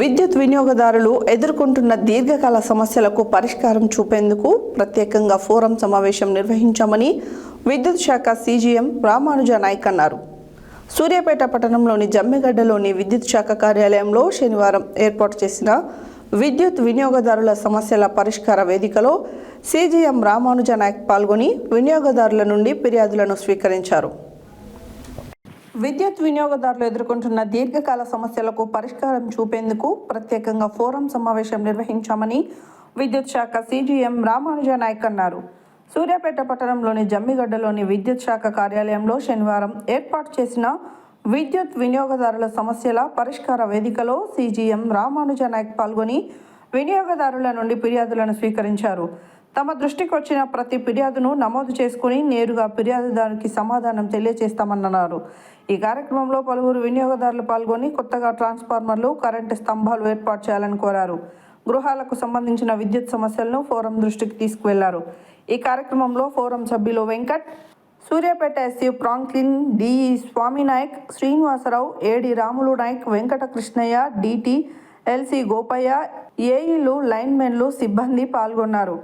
విద్యుత్ వినియోగదారులు ఎదుర్కొంటున్న దీర్ఘకాల సమస్యలకు పరిష్కారం చూపేందుకు ప్రత్యేకంగా ఫోరం సమావేశం నిర్వహించామని విద్యుత్ శాఖ సీజీఎం రామానుజ నాయక్ అన్నారు. సూర్యాపేట పట్టణంలోని జమ్మిగడ్డలోని విద్యుత్ శాఖ కార్యాలయంలో శనివారం ఏర్పాటు చేసిన విద్యుత్ వినియోగదారుల సమస్యల పరిష్కార వేదికలో సీజీఎం రామానుజ నాయక్ పాల్గొని వినియోగదారుల నుండి ఫిర్యాదులను స్వీకరించారు. విద్యుత్ వినియోగదారులు ఎదుర్కొంటున్న దీర్ఘకాల సమస్యలకు పరిష్కారం చూపేందుకు ప్రత్యేకంగా ఫోరం సమావేశం నిర్వహించామని విద్యుత్ శాఖ సీజీఎం రామానుజ నాయక్ అన్నారు. సూర్యాపేట పట్టణంలోని జమ్మిగడ్డలోని విద్యుత్ శాఖ కార్యాలయంలో శనివారం ఏర్పాటు చేసిన విద్యుత్ వినియోగదారుల సమస్యల పరిష్కార వేదికలో సీజీఎం రామానుజ నాయక్ పాల్గొని వినియోగదారుల నుండి ఫిర్యాదులను స్వీకరించారు. తమ దృష్టికి వచ్చిన ప్రతి ఫిర్యాదును నమోదు చేసుకుని నేరుగా ఫిర్యాదుదారునికి సమాధానం తెలియజేస్తామన్నారు. ఈ కార్యక్రమంలో పలువురు వినియోగదారులు పాల్గొని కొత్తగా ట్రాన్స్ఫార్మర్లు కరెంటు స్తంభాలు ఏర్పాటు చేయాలని కోరారు. గృహాలకు సంబంధించిన విద్యుత్ సమస్యలను ఫోరం దృష్టికి తీసుకువెళ్ళారు. ఈ కార్యక్రమంలో ఫోరం సభ్యులు Venkat Suryapet SE Franklin DE Swaminayak Srinivasa Rao AD Ramulu Nayak Venkata Krishnaiah DT LC Gopaiah ఏఈలు లైన్మెన్లు సిబ్బంది పాల్గొన్నారు.